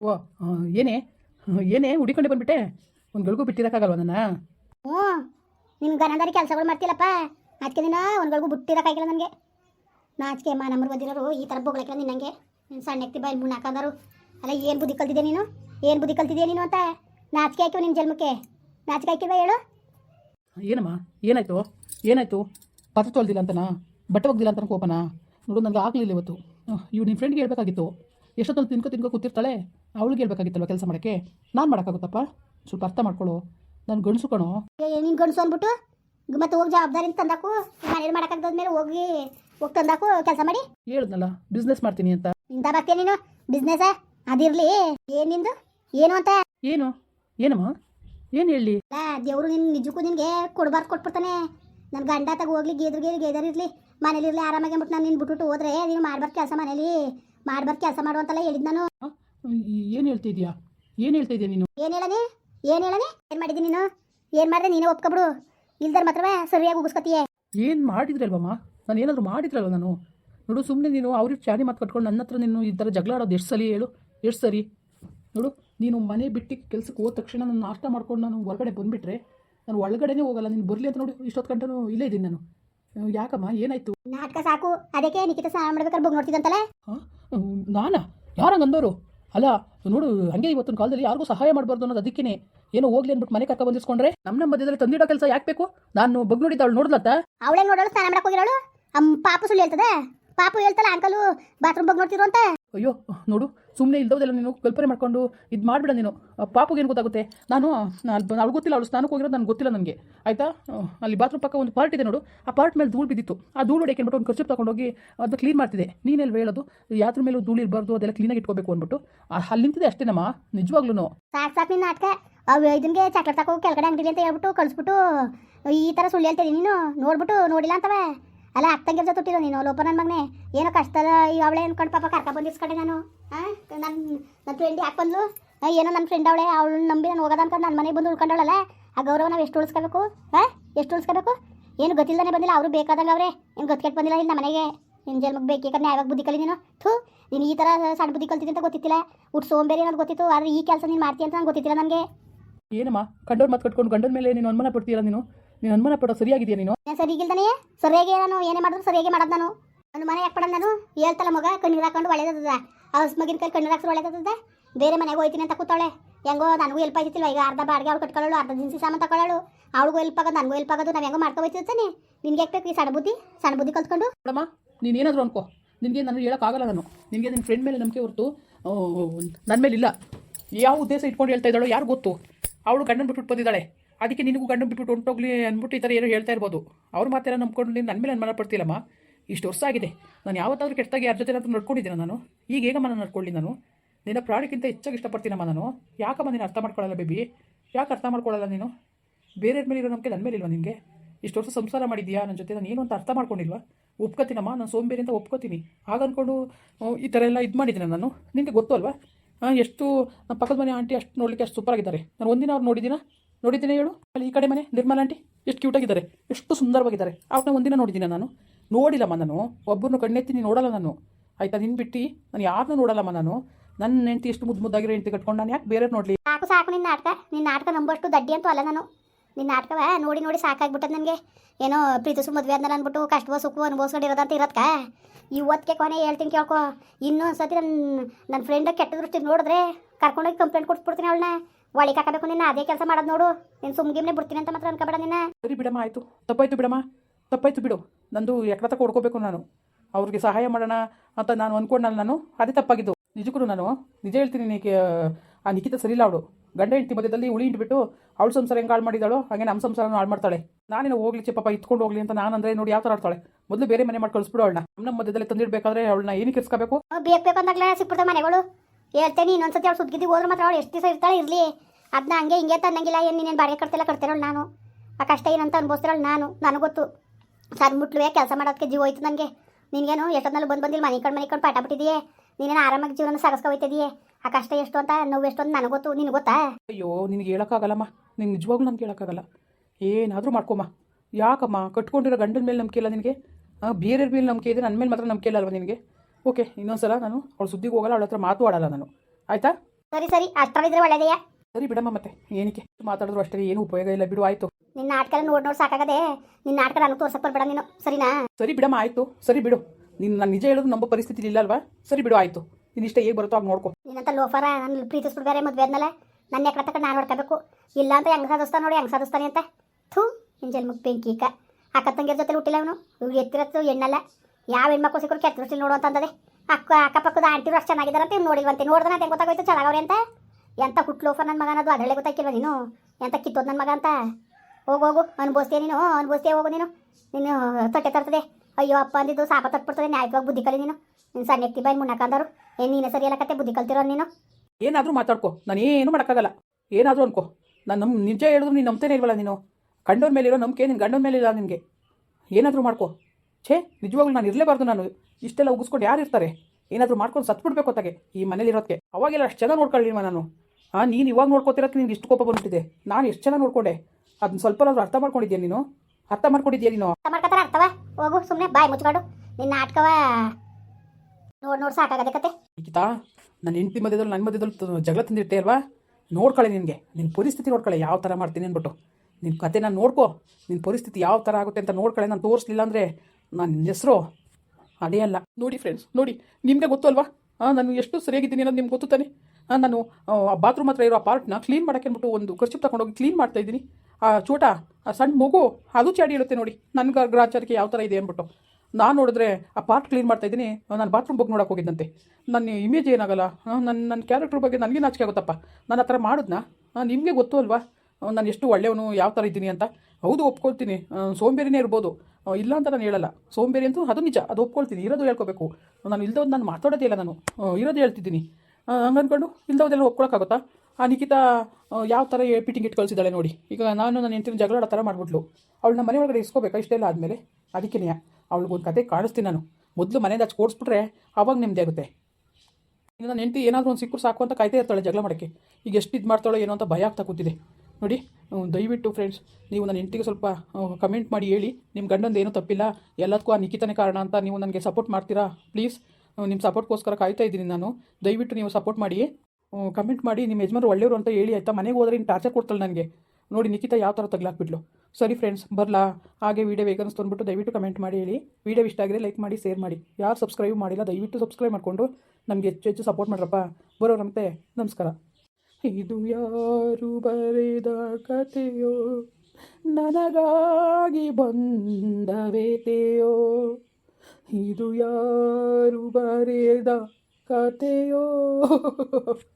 ಓ ಏನೇ? ಏನೇ? ಹುಡಿಕೊಂಡೆ ಬಂದ್ಬಿಟ್ಟೆ. ಒಂದು ಗಳಿಗೂ ಬಿಟ್ಟಿರೋಕ್ಕಾಗಲ್ವ ನನ್ನ? ಹ್ಞೂ. ನಿಮ್ಗೆ ಗನಂದಾರಿ ಕೆಲಸಗಳು ಮಾಡ್ತಿಲ್ಲಪ್ಪ ಅದಕ್ಕೆ ದಿನ ಒಂದ್ಗಳಿಗೂ ಬಿಟ್ಟಿರೋಕ್ಕಾಗಿಲ್ಲ ನನಗೆ. ನಾಚಿಕೆ ಅಮ್ಮ ನಮ್ಮ ಬಂದಿರೋರು ಈ ಥರ ಬೊಗಳಕ್ಕಿಲ್ಲ ನಿನ್ನಂಗೆ ನಿನ್ನ ಸಣ್ಣ ಎತ್ತಿ ಬಾಯಿ ಮುನ್ನ ಹಾಕಂದರು ಅಲ್ಲ ಏನು ಬುದ್ಧಿ ಕಲ್ತಿದ್ದೆ ನೀನು? ಏನು ಬುದ್ಧಿ ಕಲ್ತಿದ್ದೆ ನೀನು ಅಂತ? ನಾಚಿಕೆ ಹಾಕಿವ ನಿನ್ನ ಜನ್ಮಕ್ಕೆ? ನಾಚಿಕೆ ಹಾಕಿಲ್ವ ಹೇಳು? ಏನಮ್ಮ? ಏನಾಯ್ತು? ಏನಾಯ್ತು? ಪಾತ್ರ ತೊಳ್ದಿಲ್ಲ ಅಂತನಾ? ಬಟ್ಟೆ ಒಗ್ದಿಲ್ಲ ಅಂತ ಕೋಪನಾ? ನೋಡು ನನಗೆ ಆಗಲಿಲ್ಲ ಇವತ್ತು. ಇವ್ ನಿಮ್ಮ ಫ್ರೆಂಡ್ಗೆ ಹೇಳ್ಬೇಕಾಗಿತ್ತು. ಎಷ್ಟೊತ್ತೊಂದು ತಿನ್ಕೋ ತಿನ್ಕೋ ಕೂತಿರ್ತಾಳೆ. ಅವಳಿಗೆ ಹೇಳ್ಬೇಕಾಗಿತ್ತಲ್ವ ಕೆಲಸ ಮಾಡೋಕ್ಕೆ? ನಾನು ಮಾಡೋಕ್ಕಾಗುತ್ತಪ್ಪ? ಸ್ವಲ್ಪ ಅರ್ಥ ಮಾಡ್ಕೊಳ್ಳೋ. ನಾನು ಗಂಡಸು ಕಣೋ. ನೀನು ಗಂಡಸು ಅಂದ್ಬಿಟ್ಟು ಮತ್ತೆ ಹೋಗಿ ಜವಾಬ್ದಾರಿ ತಂದಾಕು? ಮನೇಲಿ ಮಾಡೋಕ್ಕಾಗದ್ಮೇಲೆ ಹೋಗಿ ಹೋಗಿ ತಂದಾಕು ಕೆಲಸ ಮಾಡಿ? ಹೇಳಿದ್ನಲ್ಲ ಬಿಸ್ನೆಸ್ ಮಾಡ್ತೀನಿ ಅಂತ. ಇಂದ ಬರ್ತೀಯ ನೀನು? ಬಿಸ್ನೆಸ್ ಅದಿರಲಿ ಏನ್ ನಿಂದು? ಏನು ಅಂತ? ಏನು? ಏನಮ್ಮ? ಏನು ಹೇಳಿ? ದೇವರು ನಿನ್ನ ನಿನ್ ನಿಜಕ್ಕೂ ನಿನಗೆ ಕೊಡಬಾರ್ದು ಕೊಟ್ಬಿಡ್ತಾನೆ. ನನ್ನ ಗಂಡ ತಗ ಹೋಗ್ಲಿ ಗೇದ್ರ ಗೇದ್ರ ಗೇದರ್ ಇರ್ಲಿ. ಮನೇಲಿ ಇರಲಿ ಆರಾಮಾಗಿ ಅಂದ್ಬಿಟ್ಟು ನಾನು ನಿನ್ ಬಿಟ್ಬಿಟ್ಟು ಹೋದ್ರೆ ನೀನು ಮಾಡ್ಬಾರ್ದು ಕೆಲಸ ಮನೇಲಿ. ಮಾಡ್ಬಾರ್ದು ಕೆಲಸ ಮಾಡುವಂತಲ್ಲ ಹೇಳಿದ್ ನಾನು. ಏನು ಏನ್ ಏನು ಇದೀಯ ನೀನು? ಏನ್ ಹೇಳದೆ? ಏನ್ ಹೇಳನೆ ಏನ್ ಮಾಡಿದ್ದೀನಿ ನೀನು? ಏನ್ ಮಾಡಿದೆ ನೀನೇ ಒಪ್ಕೊಬಿಡು. ಇಲ್ದರ್ ಮಾತ್ರವೇ ಸರಿಯಾಗಿ ಉಗಿಸ್ಕೊತೀಯ. ಏನು ಮಾಡಿದ್ರಲ್ವಮ್ಮ ನಾನು ಏನಾದರೂ ಮಾಡಿದ್ರಲ್ವ ನಾನು? ನೋಡು ಸುಮ್ಮನೆ ನೀನು ಅವ್ರಿಗೆ ಚಾರಿ ಮಾತು ಕಟ್ಕೊಂಡು ನನ್ನ ಹತ್ರ ನೀನು ಈ ಥರ ಜಗಳ ಆಡೋದು ಎಷ್ಟು ಸಲ ಹೇಳು. ಎಷ್ಟು ಸರಿ? ನೋಡು ನೀನು ಮನೆ ಬಿಟ್ಟು ಕೆಲ್ಸಕ್ಕೆ ಹೋದ ತಕ್ಷಣ ನಾನು ನಾಷ್ಟ ಮಾಡ್ಕೊಂಡು ನಾನು ಹೊರಗಡೆ ಬಂದುಬಿಟ್ರೆ ನಾನು ಒಳಗಡೆನೇ ಹೋಗಲ್ಲ ನೀನು ಬರಲಿ ಅಂತ ನೋಡಿ ಇಷ್ಟೊತ್ತು ಗಂಟೆನೂ ಇಲ್ಲೇ ಇದ್ದೀನಿ ನಾನು. ಯಾಕಮ್ಮ ಏನಾಯಿತು? ನಾಟಕ ಸಾಕು. ಅದಕ್ಕೆ ನಿಖಿತ ಸ್ನಾನ ಮಾಡ್ಬೇಕಾದ್ರೆ ಬಗ್ ನೋಡ್ತಿದ್ದಂತಲ್ಲ ಹಾಂ? ನಾನಾ? ಯಾರಂಗಂದವರು ಅಲ್ಲ ನೋಡು ಹಂಗೆ ಇವತ್ತಿನ ಕಾಲದಲ್ಲಿ ಯಾರಿಗೂ ಸಹಾಯ ಮಾಡಬಾರ್ದು ಅನ್ನೋದು ಅದಕ್ಕೇನೆ. ಏನೋ ಹೋಗ್ಲಿ ಅಂದ್ಬಿಟ್ಟು ಮನೆ ಕರ್ಕ ಬಂದಿಸ್ಕೊಂಡ್ರೆ ನಮ್ಮ ನಮ್ಮ ಮಧ್ಯದಲ್ಲಿ ತಂದಿಡೋ ಕೆಲಸ ಯಾಕೆ ಬೇಕು? ನಾನು ಬಗ್ ನೋಡಿದ ಅವಳು ನೋಡ್ಲತ್ತ ಅವಳೇ ನೋಡೋಳು ಸ್ನಾನ ಮಾಡಕ್ ಹೋಗಿರೋಳು. ಅಮ್ಮ ಪಾಪು ಸುಳ್ಳು ಹೇಳ್ತದೆ. ಪಾಪು ಹೇಳ್ತಲ್ಲ ಅಂಕಲು ಬಾತ್ರೂಮ್ ಬಗ್ ನೋಡ್ತಿರೋ ಅಂತ. ಅಯ್ಯೋ ನೋಡು ಸುಮ್ಮನೆ ಇಲ್ದೋದೆಲ್ಲ ನೀನು ಕಲ್ಪನೆ ಮಾಡ್ಕೊಂಡು ಇದು ಮಾಡಿಬಿಡ ನೀನು. ಪಾಪಗೆ ಏನು ಗೊತ್ತಾಗುತ್ತೆ? ನಾನು ಅವ್ಳು ಗೊತ್ತಿಲ್ಲ, ಅವಳು ಸ್ನಾನಕ್ಕೆ ಹೋಗಿರೋದು ನನಗೆ ಗೊತ್ತಿಲ್ಲ ನನಗೆ. ಆಯಿತಾ? ಅಲ್ಲಿ ಬಾತ್ರೂಮ್ ಪಕ್ಕ ಒಂದು ಪಾರ್ಟ್ ಇದೆ ನೋಡು. ಆ ಪಾರ್ಟ್ ಮೇಲೆ ಧೂಳು ಬಿದ್ದಿತ್ತು. ಆ ಧೂಳು ಹೊಡೆಯಕ್ಕೆ ಒಂದು ಖರ್ಚು ತಗೊಂಡೋಗಿ ಅದನ್ನ ಕ್ಲೀನ್ ಮಾಡ್ತಿದೆ. ನೀನೆಲ್ಲ ಹೇಳೋದು, ಯಾತ್ರ ಮೇಲೆ ಧೂಳು ಇರಬಾರ್ದು, ಅದೆಲ್ಲ ಕ್ಲೀನಾಗಿ ಇಟ್ಕೋಬೇಕು ಅಂದ್ಬಿಟ್ಟು. ಅಲ್ಲಿ ನಿಂತಿದೆ ಅಷ್ಟೇನಮ್ಮ ನಿಜವಾಗ್ಲೂ ಸಾಕು ಸಾಕು ನಿನ್ನ ನಾಟಕ. ಚಾಕ್ಲೇಟ್ ತಗೋ ಕೆಳಗಡೆ ಅಂಗಡಿ ಅಂತ ಹೇಳ್ಬಿಟ್ಟು ಕಳಿಸ್ಬಿಟ್ಟು ಈ ಥರ ಸುಳ್ಳು ಹೇಳ್ತೀನಿ ನೀನು. ನೋಡ್ಬಿಟ್ಟು ನೋಡಿಲ್ಲ ಅಂತವ. ಅಲ್ಲ ಅಕ್ಕಂಗೆ ಜೊತೆ ಹುಟ್ಟಿರೋ ನೀನು ಲೋಪ ನನ್ನ ಮಗನೇ. ಏನೋ ಕಷ್ಟದ ಅವಳೆ ಅನ್ಕೊಂಡು ಪಾಪ ಕರ್ಕ ಬಂದಿಸ್ಕೊಂಡೆ ನಾನು. ಹಾಂ ನನ್ನ ನನ್ನ ಫ್ರೆಂಡ್ ಯಾಕೆ ಬಂದ್ಲು? ಏನೋ ನನ್ನ ಫ್ರೆಂಡ್ ಅವಳೆ ಅವಳು ನಂಬಿ ನಾನು ಹೋಗೋದ ನನ್ನ ಮನೆಗೆ ಬಂದು ಉಳ್ಕೊಂಡವಳಲ್ಲ? ಆ ಗೌರವ ನಾವು ಎಷ್ಟು ಉಳಿಸ್ಕೋಬೇಕು? ಹಾಂ ಎಷ್ಟು ಉಳಿಸ್ಕೋಬೇಕು? ಏನು ಗೊತ್ತಿಲ್ಲದೇ ಬಂದಿಲ್ಲ, ಅವರು ಬೇಕಾದಂಗೆ ಅವ್ರೆ. ಏನು ಗೊತ್ತಿಗೆಟ್ಟು ಬಂದಿಲ್ಲ ಇಲ್ಲ ಮನೆಗೆ? ನಿನ್ನ ಜನ್ಮಕ್ಕೆ ಬೇಕೇ ಯಾವಾಗ ಬುದ್ಧಿ ಕಲಿ ನೀನು? ಥೂ, ನೀನು ಈ ಥರ ಸಣ್ಣ ಬುದ್ಧಿ ಕಲ್ತಿದ್ದೆ ಅಂತ ಗೊತ್ತಿತ್ತಿಲ್ಲ. ಹುಟ್ಟು ಸೋಂಬೇರಿ ಅನ್ನೋದು ಗೊತ್ತಿತ್ತು, ಆದರೆ ಈ ಕೆಲಸ ನೀನು ಮಾಡ್ತೀಯ ಅಂತ ನಂಗೆ ಗೊತ್ತಿತ್ತಿಲ್ಲ ನನಗೆ. ಏನಮ್ಮ, ಕಂಡೋರು ಮಾತು ಕಟ್ಕೊಂಡು ಗಂಡನ ಮೇಲೆ ನೀನು ಅನುಮಾನ ಪಡ್ತೀಯಲ್ಲ ನೀನು? ನೀನು ಅನುಮಾನ ಪಡೋ ಸರಿಯಾಗಿದೆಯಾ ನೀನು? ನಾನು ಸರಿಗಿಲ್ದಾನೆ ಸರಿಯಾಗಿ ನಾನು ಏನೇ ಮಾಡಿದ್ರು ಸರಿಯಾಗಿ ಮಾಡೋದು ನಾನು ನನ್ನ ಮನೆ ಯಾಕೆ ನಾನು ಹೇಳ್ತಲ್ಲ ಮಗ ಕಣ್ಣೀರು ಹಾಕೊಂಡು ಒಳ್ಳೇದದ ಹೌಸ್ ಮಗಿನ ಕೈ ಕಣ್ಣೀರು ಹಾಕ್ಸೋ ಒಳ್ಳೇದದ ಬೇರೆ ಮನೆಗೆ ಹೋಯ್ತೀನಿ ಅಂತ ಕೂತಾಳೆ ಹೆಂಗೋ ನನಗೂ ಹೆಲ್ಪ್ ಆಯ್ತಿಲ್ಲ ಈಗ ಅರ್ಧ ಬಾಡಿಗೆ ಅವ್ಳು ಕಟ್ಕೊಳ್ಳೋಳು ಅರ್ಧ ದಿನಸಿ ಸಾಮಾನು ತಗೊಳ್ಳೋಳು ಅವಳಿಗೂ ಹೆಲ್ಪ್ ಆಗೋದು ನನಗೂ ಹೆಲ್ಪ್ ಆಗೋದು. ನಾವು ಹೆಂಗೋ ಮಾಡ್ಕೊ ಹೋಯ್ತಿರ್ತಾನೆ ನಿನ್ಗೆ ಯಾಕೆ ಬೇಕು ಈ ಸಣ್ಣ ಬುದ್ಧಿ? ಸಣ್ಣ ಬುದ್ಧಿ ಕಲ್ತ್ಕೊಂಡು? ನೋಡಮ್ಮ ನೀನು ಏನಾದರೂ ಅನ್ಕೋ. ನಿನಗೆ ನಾನು ಹೇಳೋಕ್ಕಾಗಲ್ಲ ನಾನು. ನಿನಗೆ ನಿನ್ನ ಫ್ರೆಂಡ್ ಮೇಲೆ ನಂಬಿಕೆ ಹೊರತು ನನ್ನ ಮೇಲೆ ಇಲ್ಲ ಯಾವ ಉದ್ದೇಶ ಇಟ್ಕೊಂಡು ಹೇಳ್ತಾ ಇದ್ದಾಳೋ ಯಾರು ಗೊತ್ತು? ಅವಳು ಗಂಡನ ಬಿಟ್ಟು ಬಂದಿದ್ದಾಳೆ. ಅದಕ್ಕೆ ನಿನಗೂ ಗಂಡು ಬಿಟ್ಬಿಟ್ಟು ಹೊಂಟೋಗ್ಲಿ ಅಂದ್ಬಿಟ್ಟು ಈ ಥರ ಏನೋ ಹೇಳ್ತಾ ಇರ್ಬೋದು. ಅವ್ರ ಮಾತೆಲ್ಲ ನಂಬ್ಕೊಂಡು ನೀನು ನನ್ನ ಮೇಲೆ ಅನುಮಾನ ಪಡ್ತಿಲ್ಲಮ್ಮ. ಇಷ್ಟು ವರ್ಷ ಆಗಿದೆ. ನಾನು ಯಾವತ್ತಾದರೂ ಕೆಟ್ಟದಾಗಿ ಯಾರ ಜೊತೆ ಏನಾದರೂ ನಡ್ಕೊಂಡಿದ್ದೀನ ನಾನು. ಈಗ ಹೇಗಮ್ಮ ನಾನು ನಡ್ಕೊಳ್ಳಿ ನಾನು. ನಿನ್ನ ಪ್ರಾಣಿಗಿಂತ ಹೆಚ್ಚಾಗಿ ಇಷ್ಟಪಡ್ತೀನಮ್ಮ ನಾನು. ಯಾಕಮ್ಮ ನೀನು ಅರ್ಥ ಮಾಡ್ಕೊಳ್ಳಲ್ಲ ಬೇಬಿ? ಯಾಕೆ ಅರ್ಥ ಮಾಡ್ಕೊಳ್ಳಲ್ಲ ನೀನು? ಬೇರೆಯವ್ರ ಮೇಲೆ ಇರೋ ನಂಬಿಕೆ ನನ್ನ ಮೇಲೆ ಇಲ್ವಾ ನಿನಗೆ? ಇಷ್ಟು ವರ್ಷ ಸಂಸಾರ ಮಾಡಿದ್ಯಾ ನನ್ನ ಜೊತೆ? ನಾನು ಏನು ಅಂತ ಅರ್ಥ ಮಾಡ್ಕೊಂಡಿಲ್ವಾ? ಒಪ್ಕೋತೀನಮ್ಮ, ನಾನು ಸೋಂಬೇರಿ ಅಂತ ಒಪ್ಕೋತೀನಿ ಹಾಗೆ ಅಂದ್ಕೊಂಡು ಈ ಥರ ಎಲ್ಲ ಇದು ಮಾಡಿದ್ದೀನಿ ನಾನು. ನಿನಗೆ ಗೊತ್ತು ಅಲ್ವಾ ಎಷ್ಟು, ನಮ್ಮ ಪಕ್ಕದ ಮನೆ ಆಂಟಿ ಅಷ್ಟು ನೋಡಲಿಕ್ಕೆ ಅಷ್ಟು ಸೂಪರ್ ಆಗಿದ್ದಾರೆ. ನಾನು ಒಂದಿನ ಅವ್ರು ನೋಡಿದ್ದೀನ? ನೋಡಿದ್ದೀನಿ ಹೇಳು? ಅಲ್ಲಿ ಈ ಕಡೆ ಮನೆ, ನಿರ್ಮಲ ಆಂಟಿ, ಎಷ್ಟು ಕ್ಯೂಟಾಗಿದ್ದಾರೆ ಎಷ್ಟು ಸುಂದರವಾಗಿದ್ದಾರೆ. ಅವ್ರನ್ನ ಒಂದಿನ ನೋಡಿದ್ದೀನಿ ನಾನು. ನೋಡಿಲ್ಲಮ್ಮ ನಾನು. ಒಬ್ಬರನ್ನು ಕಣ್ಣೆತ್ತಿ ನೀನು ನೋಡಲ್ಲ ನಾನು. ಆಯ್ತಾ, ನಿನ್ ಬಿಟ್ಟು? ನಾನು ಯಾರನ್ನೂ ನೋಡಲ್ಲಮ್ಮ ನಾನು. ನನ್ನ ಹೆಂಡತಿ ಎಷ್ಟು ಮುದ್ದು ಮುದ್ದಾಗಿರೋ ಹೆಂಡತಿ ಕಟ್ಕೊಂಡು ನಾನು ಯಾಕೆ ಬೇರೆ ನೋಡಲಿ? ಸಾಕು ಸಾಕು ನಿನ್ನ ನಾಟಕ. ನಿನ್ನ ನಾಟಕ ನಂಬಷ್ಟು ದಡ್ಡಿ ಅಂತೂ ಅಲ್ಲ ನಾನು. ನಿನ್ನ ನಾಟಕವ ನೋಡಿ ನೋಡಿ ಸಾಕಾಗ್ಬಿಟ್ಟದ ನನಗೆ. ಏನೋ ಪ್ರೀತಿಸು ಮದುವೆ ಅಂದ್ರೆ ಅಂದ್ಬಿಟ್ಟು ಕಷ್ಟವೋ, ಸುಖವೋ ಅನುಭವಿಸ್ಕೊಂಡಿರೋದಂತ ಇರತ್ಕ? ಇವತ್ತಿಗೆ ಕೊನೆ ಹೇಳ್ತೀನಿ ಕೇಳ್ಕೊ. ಇನ್ನೊಂದು ಸತಿ ನನ್ನ ನನ್ನ ಫ್ರೆಂಡ್ ಕೆಟ್ಟ ದೃಷ್ಟಿ ನೋಡಿದ್ರೆ ಕರ್ಕೊಂಡೋಗಿ ಕಂಪ್ಲೇಂಟ್ ಕೊಟ್ಬಿಡ್ತೀನಿ ಅವಳನ್ನ ಒಳಗೆ ಹಾಕಬೇಕು ನಿನ್ನ ಅದೇ ಕೆಲಸ ಮಾಡೋದು ನೋಡು. ನೀನು ಸುಮ್ಗಿಮ್ನೆ ಬಿಡ್ತೀನಿ ಅಂತ ಮಾತ್ರ ಅನ್ಕೋಬೇಡ ನಿನ್ನ. ಸರಿ ಬಿಡಮ್ಮ ಆಯಿತು. ತಪ್ಪಾಯ್ತು ಬಿಡಮ್ಮ. ತಪ್ಪಾಯ್ತು ಬಿಡು. ನಂದು ಎಕ್ರ ತಕ ಕೊಡ್ಕೋಬೇಕು ನಾನು. ಅವ್ರಿಗೆ ಸಹಾಯ ಮಾಡೋಣ ಅಂತ ನಾನು ಅಂದ್ಕೊಂಡಲ್ಲ ನಾನು. ಅದೇ ತಪ್ಪಾಗಿದ್ದು. ನಿಜಕ್ಕೂ ನಾನು ನಿಜ ಹೇಳ್ತೀನಿ ನೀಕೆ ಆ ನಿಖಿತ ಸರಿಲ್ಲ ಅವಳು. ಗಂಡ ಹೆಂಡತಿ ಮಧ್ಯದಲ್ಲಿ ಉಳಿ ಇಟ್ಬಿಟ್ಟು ಅವಳು ಸಂಸಾರ ಹೆಂಗೆ ಹಾಳು ಮಾಡಿದಾಳು ಹಾಗೆ ನಮ್ಮ ಸಂಸಾರನ ಹಾಳು ಮಾಡ್ತಾಳೆ. ನಾನೇನು ಹೋಗ್ಲಿ ಚಿಪ್ಪಪ್ಪ ಇತ್ಕೊಂಡು ಹೋಗ್ಲಿ ಅಂತ ನಾನು ಅಂದ್ರೆ ನೋಡಿ ಯಾವ ಥರ ಆಡ್ತಾಳೆ. ಮೊದಲು ಬೇರೆ ಮನೆ ಮಾಡಿ ಕಳಿಸ್ಬಿಡು ಅವಳನ್ನ. ನಮ್ಮ ಮಧ್ಯದಲ್ಲಿ ತಂದಿಡ್ಬೇಕಾದ್ರೆ ಅವಳನ್ನ ಏನಕ್ಕೆ ಇರ್ಸ್ಕೋಬೇಕು? ಬೇಕು ಅಂದಾಗ ಅಂದಾಗಲೇ ಸಿಕ್ಬಿಡ್ತಾವೆ ಮನೆಗಳು. ಹೇಳ್ತೇನೆ ಇನ್ನೊಂದ್ಸತಿ ಅವ್ಳು ಸುದ್ದಿದ್ದು ಹೋದ್ರೆ ಮಾತ್ರ ಅವ್ಳು ಎಷ್ಟು ದಿವಸ ಇರ್ತಾಳೆ ಇರಲಿ. ಅದನ್ನ ಹಂಗೆ ಹಿಂಗೆ ತನ್ನಂಗಿಲ್ಲ ಏನು ನೀನೇನು ಬಾಡಿಗೆ ಕಟ್ತಿಲ್ಲ ಕಟ್ತಿರೋಳು ನಾನು. ಆ ಕಷ್ಟ ಏನಂತ ಅನ್ಭವಿಸ್ತಿರೋಳು ನಾನು, ನನಗೆ ಗೊತ್ತು. ಸಣ್ಣ ಮುಟ್ಲುವೆ, ಕೆಲಸ ಮಾಡೋದಕ್ಕೆ ಜೀವ ಹೋಯ್ತು ನನಗೆ. ನಿನಗೇನು ಎಷ್ಟೊತ್ತಲ್ಲಿ ಬಂದು ಬಂದಿಲ್ಲ, ಮನೆ ಕಂಡು ಮನೆ ಕಂಡು ಪಾಠ ಬಿಟ್ಟಿದೆಯೇ. ನೀನೇನು ಆರಾಮಾಗಿ ಜೀವನ ಸಾಗಿಸ್ಕೊ ಆ ಕಷ್ಟ ಎಷ್ಟು ಅಂತ ನೋವು ಎಷ್ಟು ಅಂತ ನನಗೆ ಗೊತ್ತು. ನಿನಗೆ ಗೊತ್ತಾ? ಅಯ್ಯೋ, ನಿನಗೆ ಹೇಳೋಕ್ಕಾಗಲ್ಲಮ್ಮ. ನಿಂಗೆ ನಿಜವಾಗ್ಲೂ ನನಗೆ ಹೇಳೋಕ್ಕಾಗಲ್ಲ ಏನಾದರೂ ಮಾಡ್ಕೊಮ್ಮ. ಯಾಕಮ್ಮ? ಕಟ್ಕೊಂಡಿರೋ ಗಂಡನ ಮೇಲೆ ನಂಬಿಕೆ ಇಲ್ಲ ನಿನಗೆ? ಬೇರೆಯವ್ರ ಮೇಲೆ ನಂಬಿಕೆ ಇದೆ ನನ್ನ ಮೇಲೆ ಮಾತ್ರ ನಂಬಿಕೆ ಇಲ್ಲ ಅಲ್ವಾ ನಿನಗೆ? ಓಕೆ ಇನ್ನೊಂದ್ಸಲ ನಾನು ಅವಳು ಸುದ್ದಿಗೆ ಹೋಗಲ್ಲ ಅವಳ ಹತ್ರ ಮಾತು ಆಡಲ್ಲ ನಾನು. ಆಯಿತಾ? ಸರಿ ಸರಿ ಅಷ್ಟರಲ್ಲಿದ್ರೆ ಒಳ್ಳೆಯದೆಯಾ ಸರಿ ಬಿಡಮ್ಮ ಮತ್ತೆ ಏನಕ್ಕೆ? ಮಾತಾಡಿದ್ರು ಅಷ್ಟೇ ಏನು ಉಪಯೋಗ ಇಲ್ಲ ಬಿಡು ಆಯಿತು. ನಿನ್ನ ನಾಟಕ ನೋಡಿ ನೋಡಿ ಸಾಕಾಗದೆ ನಿನ್ನ ನಾಟಕ ನನಗೆ ತೋರ್ಸಕ್ ಬರ್ಬೇಡ ನೀನು ಸರಿನಾ? ಸರಿ ಬಿಡಮ್ಮ ಆಯಿತು. ಸರಿ ಬಿಡು. ನಿನ್ನ ನಾನು ನಿಜ ಹೇಳೋದು ನಮ್ಮ ಪರಿಸ್ಥಿತಿ ಇಲ್ಲ ಅಲ್ವಾ? ಸರಿ ಬಿಡು ಆಯಿತು. ನಿನ್ನ ಇಷ್ಟ ಹೇಗೆ ಬರುತ್ತೋ ಹಾಗೆ ನೋಡ್ಕೊ. ನಿನ್ನಂತ ಲೋಫರ ನನ್ನ ಪ್ರೀತಿಸ್ಬಿಡ್ಬೇರೆ ಮದುವೆ ಆದ್ಮೇಲೆ. ನನ್ನ ಎಕಡೆ ತಕ್ಕ ನಾನು ಹೊಡ್ಕೋಬೇಕು? ಇಲ್ಲ ಅಂತ ಹೆಂಗ್ ಸಾಧಿಸ್ತಾನೆ ನೋಡಿ ಹೆಂಗ್ ಸಾಧಿಸ್ತಾನೆ ಅಂತ. ಥೂ ಹಿಂಜಲ್ ಜನ್ಮಕ್ಕೆ ಬೆಂಕಿ ಈಗ. ಅಕ್ಕ ತಂಗಿಯರ ಜೊತೆ ಹುಟ್ಟಿಲ್ಲ ಅವನು ಇವ್ರು ಎತ್ತಿರತ್ತು ಎಣ್ಣಲ್ಲ. ಯಾವ ಹೆಣ್ಮಕ್ಳು ಸಿಕ್ಕರು ಕೆಟ್ಟ ದೃಷ್ಟಿ ನೋಡು ಅಂತ ಅಂದದೆ. ಅಕ್ಕ, ಅಕ್ಕಪಕ್ಕದ ಆಂಟಿರು ಅಷ್ಟು ಚೆನ್ನಾಗಿದಾರಂತೆ ಅಂತ ನೋಡಿಲ್ವಂತೆ. ನೋಡಿದ್ರೆ ಅಂತ ಗೊತ್ತಾಗೋಯ್ತು ಚೆನ್ನಾಗವ್ರೆ ಅಂತ. ಹುಟ್ಟು ಲೋಫರ್ ನನ್ನ ಮಗ ಅದು ಅದರಲ್ಲೇ ಗೊತ್ತಾಗಿಲ್ಲ ನೀನು? ಎಂತ ಕಿತ್ತೋದು ನನ್ನ ಮಗ ಅಂತ? ಹೋಗು ಹೋಗು ಅನ್ಬೋಸ್ತೀಯ ನೀನು? ಅನ್ಬೋಸ್ತೀಯ ಹೋಗು ನೀನು. ನೀನು ತೊಟ್ಟೆ ತರ್ತದೆ. ಅಯ್ಯೋ, ಅಪ್ಪ ಅಂದಿದ್ದು ಸಾಪ ತಟ್ಬಿಡ್ತದೆ ನ್ಯಾಯವಾಗಿ ಬುದ್ಧಿ ಕಲಿ ನೀನು. ನೀನು ಸಣ್ಣ ಎತ್ತಿ ಬಾಯಿ ಮುನ್ನಕ್ಕಂದರು ಏನು ನೀನು ಸರಿ ಎಲ್ಲ ಕತೆ, ಬುದ್ಧಿ ಕಲ್ತಿರೋ ನೀನು? ಏನಾದರೂ ಮಾತಾಡ್ಕೊ. ನಾನು ಏನು ಮಾಡೋಕ್ಕಾಗಲ್ಲ. ಏನಾದರೂ ಅನ್ಕೋ. ನಾನು ನಮ್ಮ ನಿಜ ಹೇಳಿದ್ರು ನೀನು ನಂಬ್ತೇನೆ ಇಲ್ವಲ್ಲ ನೀನು? ಗಂಡನ ಮೇಲೆ ಇರೋ ನಂಬಿಕೆ ನಿನ್ನ ಗಂಡನ ಮೇಲೆ ಇಲ್ಲ ನಿನಗೆ. ಏನಾದರೂ ಮಾಡ್ಕೊ. ಛೇ ನಿಜವಾಗ್ಲೂ ನಾನು ಇರಲೇಬಾರ್ದು ನಾನು. ಇಷ್ಟೆಲ್ಲ ಉಗಿಸ್ಕೊಂಡು ಯಾರು ಇರ್ತಾರೆ? ಏನಾದರೂ ಮಾಡ್ಕೊಂಡು ಸತ್ಬಿಡ್ಬೇಕು ಅತ್ತಾಗೆ ಈ ಮನೇಲಿ ಇರೋದಕ್ಕೆ ಅವಾಗೆಲ್ಲ ಅಷ್ಟು ಚೆನ್ನಾಗಿ ನೋಡ್ಕೊಳ್ಳಿಲ್ವ ನಾನು? ಹಾಂ ನೀನು ಇವಾಗ ನೋಡ್ಕೋತಿರೋಕ್ಕೆ ನಿನ್ಗೆ ಇಷ್ಟು ಕೋಪ ಬಂದ್ಬಿಟ್ಟಿದೆ. ನಾನು ಎಷ್ಟು ಚೆನ್ನಾಗಿ ನೋಡ್ಕೊಂಡೆ. ಅದನ್ನ ಸ್ವಲ್ಪ ಅರ್ಥ ಮಾಡ್ಕೊಂಡಿದ್ಯಾ ನೀನು? ಅರ್ಥ ಮಾಡ್ಕೊಂಡಿದ್ಯಾ ನೀನು? ಅರ್ಥ ಮಾಡ್ಕೊತಾರ ಅರ್ಥವ ಹೋಗು ಸುಮ್ಮನೆ ಬಾಯಿ ಮುಚ್ಕೊಂಡು. ನಿನ್ನ ನಾಟಕವ ನೋಡಿ ನೋಡಿ ಸಾಕಾಗದೆ ಕತೆ ಗೀತಾ ನನ್ನ ಹೆಂಡತಿ ಮಧ್ಯದಲ್ಲಿ ನನ್ನ ಮಧ್ಯದಲ್ಲಿ ಜಗಳ ತಂದಿಟ್ಟೆ ಅಲ್ವಾ? ನೋಡ್ಕೊಳ್ಳಿ ನಿನಗೆ. ನಿನ್ನ ಪರಿಸ್ಥಿತಿ ನೋಡ್ಕೊಳ್ಳಿ ಯಾವ ಥರ ಮಾಡ್ತೀನಿ ಅಂದ್ಬಿಟ್ಟು. ನಿನ್ನ ಕತೆ ನಾನು ನೋಡ್ಕೋ. ನಿನ್ನ ಪರಿಸ್ಥಿತಿ ಯಾವ ಥರ ಆಗುತ್ತೆ ಅಂತ ನೋಡ್ಕೊಳ್ಳೆ ನಾನು ತೋರಿಸ್ಲಿಲ್ಲ ಅಂದರೆ ನನ್ನ ಹೆಸರು ಅದೇ ಅಲ್ಲ. ನೋಡಿ ಫ್ರೆಂಡ್ಸ್ ನೋಡಿ, ನಿಮಗೆ ಗೊತ್ತು ಅಲ್ವಾ ಹಾಂ ನಾನು ಎಷ್ಟು ಸರಿಯಾಗಿದ್ದೀನಿ ಅನ್ನೋದು ನಿಮ್ಗೆ ಗೊತ್ತು ತಾನೆ? ಹಾಂ ನಾನು ಬಾತ್ರೂಮ್ ಹತ್ರ ಇರೋ ಆ ಪಾರ್ಟ್ನ ಕ್ಲೀನ್ ಮಾಡೋಕೆ ಅಂದ್ಬಿಟ್ಟು ಒಂದು ಖರ್ಚು ತಗೊಂಡೋಗಿ ಕ್ಲೀನ್ ಮಾಡ್ತಾ ಇದ್ದೀನಿ. ಆ, ಚೋಟ, ಆ ಸಣ್ಣ ಮಗು, ಅದು ಚಾಡಿ ಹೇಳುತ್ತೆ ನೋಡಿ. ನನ್ನ ಗ್ರಾಚಾರಕ್ಕೆ ಯಾವ ಥರ ಇದೆ ಅಂದ್ಬಿಟ್ಟು. ನಾನು ನೋಡಿದ್ರೆ ಆ ಪಾರ್ಟ್ ಕ್ಲೀನ್ ಮಾಡ್ತಾ ಇದ್ದೀನಿ. ನಾನು ಬಾತ್ರೂಮ್ ಬಗ್ಗೆ ನೋಡೋಕೆ ಹೋಗಿದ್ದಂತೆ ನನ್ನ ಇಮೇಜ್ ಏನಾಗಲ್ಲ? ನನ್ನ ನನ್ನ ಕ್ಯಾರೆಕ್ಟರ್ ಬಗ್ಗೆ ನನಗೆ ನಾಚಿಕೆ ಆಗುತ್ತಪ್ಪ. ನಾನು ಆ ಥರ ಮಾಡಿದ್ನಾ? ನಿಮಗೆ ಗೊತ್ತು ಅಲ್ವಾ? ನಾನು ಎಷ್ಟು ಒಳ್ಳೆಯವನು, ಯಾವ ಥರ ಇದ್ದೀನಿ ಅಂತ? ಹೌದು, ಒಪ್ಕೊಳ್ತೀನಿ. ಸೋಂಬೇರಿನೇ ಇರ್ಬೋದು. ಇಲ್ಲ ಅಂತ ನಾನು ಹೇಳಲ್ಲ. ಸೋಂಬೇರಿ ಅಂತೂ ಅದು ನಿಜ, ಅದು ಒಪ್ಕೊಳ್ತೀನಿ, ಇರೋದು ಹೇಳ್ಕೋಬೇಕು. ನಾನು ಇಲ್ದೋದು ನಾನು ಮಾತಾಡೋದೇ ಇಲ್ಲ ನಾನು. ಇರೋದು ಹೇಳ್ತಿದ್ದೀನಿ. ಹಂಗೆ ಅಂದ್ಕೊಂಡು ಇಲ್ದೋದೆಲ್ಲ ಒಪ್ಕೊಳಕ್ಕಾಗುತ್ತಾ? ಆ, ನಿಖಿತಾ ಯಾವ ಥರ ಪಿಟಿಂಗ್ ಇಟ್ಟು ಕಳಿಸಿದ್ದಾಳೆ ನೋಡಿ. ಈಗ ನಾನು ನನ್ನ ಹೆಂಡತಿನ ಜಗಳ ಥರ ಮಾಡಿಬಿಟ್ಲು. ಅವಳನ್ನ ಮನೆ ಒಳಗಡೆ ಇಸ್ಕೋಬೇಕಾ? ಇಷ್ಟೆಲ್ಲ ಆದಮೇಲೆ. ಅದಕ್ಕೆನೇ ಅವಳಿಗೊಂದು ಕತೆ ಕಾಣಿಸ್ತೀನಿ ನಾನು. ಮೊದಲು ಮನೆಯಿಂದ ಹಚ್ಚಿ ಕೊಡಿಸ್ಬಿಟ್ರೆ ಅವಾಗ ನೆಮ್ಮದಿ ಆಗುತ್ತೆ. ಇನ್ನು ನನ್ನ ಹೆಂಡತಿ ಏನಾದರೂ ಒಂದು ಸಿಕ್ಕರು ಸಾಕು ಅಂತ ಕಾಯ್ತಾ ಇರ್ತಾಳೆ ಜಗಳ ಮಾಡೋಕ್ಕೆ. ಈಗ ಎಷ್ಟು ಇದು ಮಾಡ್ತಾಳೋ ಏನೋ ಅಂತ ಭಯ ಆಗ್ತಾ ಕೂತಿದೆ. ನೋಡಿ ದಯವಿಟ್ಟು ಫ್ರೆಂಡ್ಸ್ ನೀವು ನನ್ನ ಹೆಂಡತಿಗೆ ಸ್ವಲ್ಪ ಕಮೆಂಟ್ ಮಾಡಿ ಹೇಳಿ. ನಿಮ್ಮ ಗಂಡಂದು ಏನೂ ತಪ್ಪಿಲ್ಲ. ಎಲ್ಲದಕ್ಕೂ ಆ ನಿಖಿತನೇ ಕಾರಣ ಅಂತ ನೀವು ನನಗೆ ಸಪೋರ್ಟ್ ಮಾಡ್ತೀರಾ? ಪ್ಲೀಸ್ ನಿಮ್ಮ ಸಪೋರ್ಟ್ಗೋಸ್ಕರ ಕಾಯ್ತಾ ಇದ್ದೀನಿ ನಾನು. ದಯವಿಟ್ಟು ನೀವು ಸಪೋರ್ಟ್ ಮಾಡಿ. ಕಮೆಂಟ್ ಮಾಡಿ. ನಿಮ್ಮ ಯಜಮಾನ್ರು ಒಳ್ಳೆಯವರು ಅಂತ ಹೇಳಿ ಆಯಿತಾ? ಮನೆಗೆ ಹೋದ್ರೆ ಇನ್ನು ಟಾರ್ಚರ್ ಕೊಡ್ತಾಳೆ ನನಗೆ. ನೋಡಿ, ನಿಖಿತ ಯಾವ ಥರ ತಗ್ಲಾಕ್ಬಿಟ್ಲು. ಸರಿ ಫ್ರೆಂಡ್ಸ್ ಬರಲಾ? ಹಾಗೆ ವೀಡಿಯೋ ಬೇಗ ಅನಿಸ್ತು ದಯವಿಟ್ಟು ಕಮೆಂಟ್ ಮಾಡಿ ಹೇಳಿ. ವೀಡಿಯೋ ಇಷ್ಟ ಆಗಿದ್ರೆ ಲೈಕ್ ಮಾಡಿ ಶೇರ್ ಮಾಡಿ. ಯಾರು ಸಬ್ಸ್ಕ್ರೈಬ್ ಮಾಡಿಲ್ಲ, ದಯವಿಟ್ಟು ಸಬ್ಸ್ಕ್ರೈಬ್ ಮಾಡಿಕೊಂಡು ನಮಗೆ ಹೆಚ್ಚು ಹೆಚ್ಚು ಸಪೋರ್ಟ್ ಮಾಡ್ರಪ್ಪ. ಬರೋರಂತೆ ನಮಸ್ಕಾರ. ಇದು ಯಾರು ಬರೆದ ಕಥೆಯೋ? ನನಗಾಗಿ ಬಂದ ವೇತೆಯೋ ಇದು ಯಾರು ಬರೆದ ಕಥೆಯೋ?